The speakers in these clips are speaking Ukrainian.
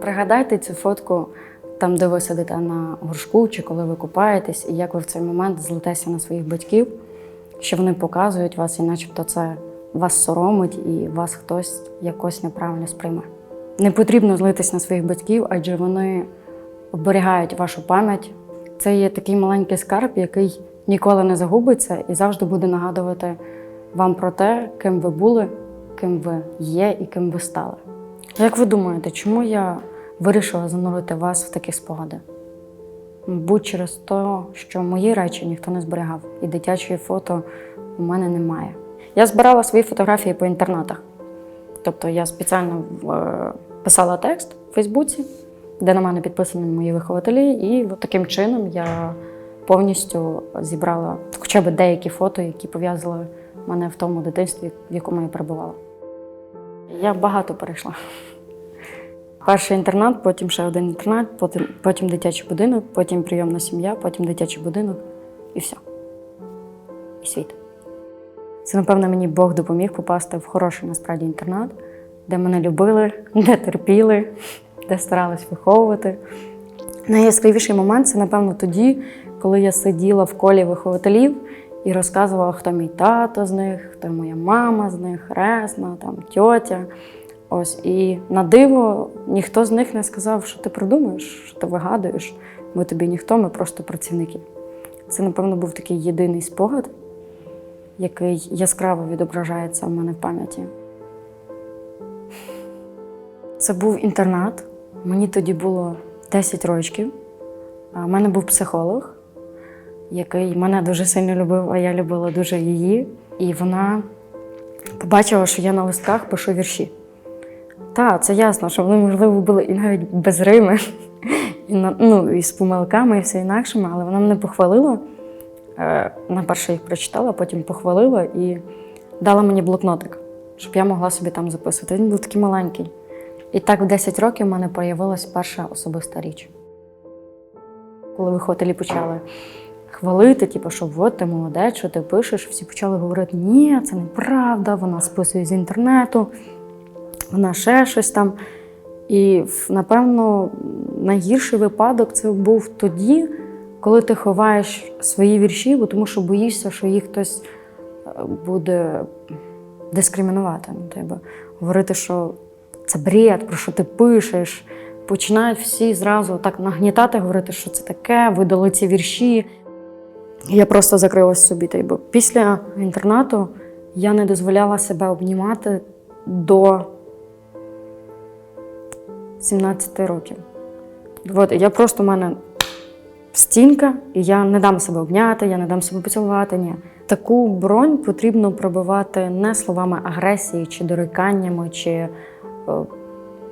Пригадайте цю фотку там, де ви сидите на горшку, чи коли ви купаєтесь, і як ви в цей момент злитеся на своїх батьків, що вони показують вас, і начебто це вас соромить і вас хтось якось неправильно сприйме. Не потрібно злитись на своїх батьків, адже вони оберігають вашу пам'ять. Це є такий маленький скарб, який ніколи не загубиться і завжди буде нагадувати вам про те, ким ви були, ким ви є і ким ви стали. Як ви думаєте, чому я вирішила занурити вас в такі спогади? Мабуть, через те, що мої речі ніхто не зберігав, і дитячої фото у мене немає. Я збирала свої фотографії по інтернатах. Тобто я спеціально е, писала текст у Фейсбуці, де на мене підписані мої вихователі, і таким чином я повністю зібрала хоча б деякі фото, які пов'язали мене в тому дитинстві, в якому я перебувала. Я багато перейшла. Перший інтернат, потім ще один інтернат, потім, потім дитячий будинок, потім прийомна сім'я, потім дитячий будинок і все. І світ. Це, напевно, мені Бог допоміг попасти в хороший насправді інтернат, де мене любили, де терпіли, де старались виховувати. Найяскравіший момент це, напевно, тоді, коли я сиділа в колі вихователів і розказувала, хто мій тато з них, хто моя мама з них, хресна, там, тьотя. Ось і на диво ніхто з них не сказав, що ти придумаєш, що ти вигадуєш. Ми тобі ніхто, ми просто працівники. Це, напевно, був такий єдиний спогад, який яскраво відображається в мене в пам'яті. Це був інтернат. Мені тоді було 10 років. У мене був психолог, який мене дуже сильно любив, а я любила дуже її. І вона побачила, що я на листках пишу вірші. Так, це ясно, що вони, можливо, були і навіть без рими, і, ну, і з помилками, і все інакшими, але вона мене похвалила. Е, На перше їх прочитала, потім похвалила і дала мені блокнотик, щоб я могла собі там записувати. Він був такий маленький. І так в 10 років в мене появилась перша особиста річ. Коли вихователі почали хвалити, типу, що от ти молодець, що ти пишеш, всі почали говорити, ні, це неправда, вона списує з інтернету, вона ще щось там. І напевно найгірший випадок це був тоді, коли ти ховаєш свої вірші, бо тому що боїшся, що їх хтось е, буде дискримінувати. Ну, тебе говорити, що це бред, про що ти пишеш. Починають всі зразу так нагнітати, говорити, що це таке, видали ці вірші. Я просто закрилась собі. Бо після інтернату я не дозволяла себе обнімати до 17 років. От, я просто в мене стінка, і я не дам себе обняти, я не дам себе поцілувати. Ні. Таку бронь потрібно пробивати не словами агресії, чи доріканнями, чи е,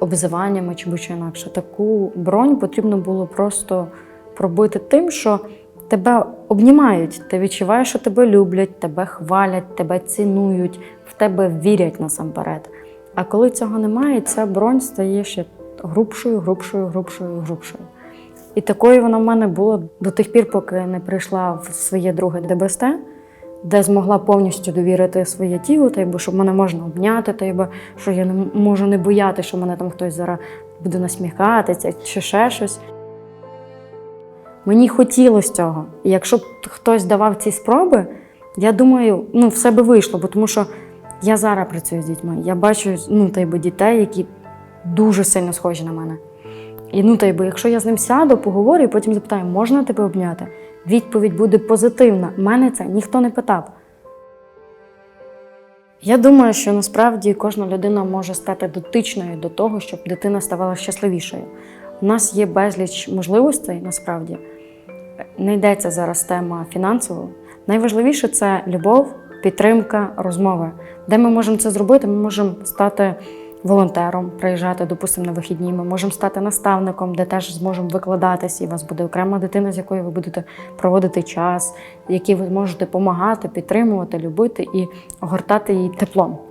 обзиваннями, чи будь-що інакше. Таку бронь потрібно було просто пробити тим, що тебе обнімають, ти відчуваєш, що тебе люблять, тебе хвалять, тебе цінують, в тебе вірять насамперед. А коли цього немає, ця бронь стає ще грубшою, грубшою, грубшою, грубшою. І такою вона в мене була до тих пір, поки не прийшла в своє друге ДБСТ, де змогла повністю довірити своє тіло, та щоб мене можна обняти, та й що я не можу не бояти, що мене там хтось зараз буде насміхатися чи ще щось. Мені хотілося цього. І якщо б хтось давав ці спроби, я думаю, ну, все би вийшло, бо тому що я зараз працюю з дітьми. Я бачу ну, та дітей, які дуже сильно схожі на мене. І ну, та й бо, якщо я з ним сяду, поговорю, і потім запитаю, можна тебе обняти? Відповідь буде позитивна. Мене це ніхто не питав. Я думаю, що насправді кожна людина може стати дотичною до того, щоб дитина ставала щасливішою. У нас є безліч можливостей насправді. Не йдеться зараз тема фінансово. Найважливіше це любов, підтримка, розмови. Де ми можемо це зробити? Ми можемо стати волонтером, приїжджати, допустимо, на вихідні. Ми можемо стати наставником, де теж зможемо викладатись, і у вас буде окрема дитина, з якою ви будете проводити час, якій ви можете допомагати, підтримувати, любити і огортати її теплом.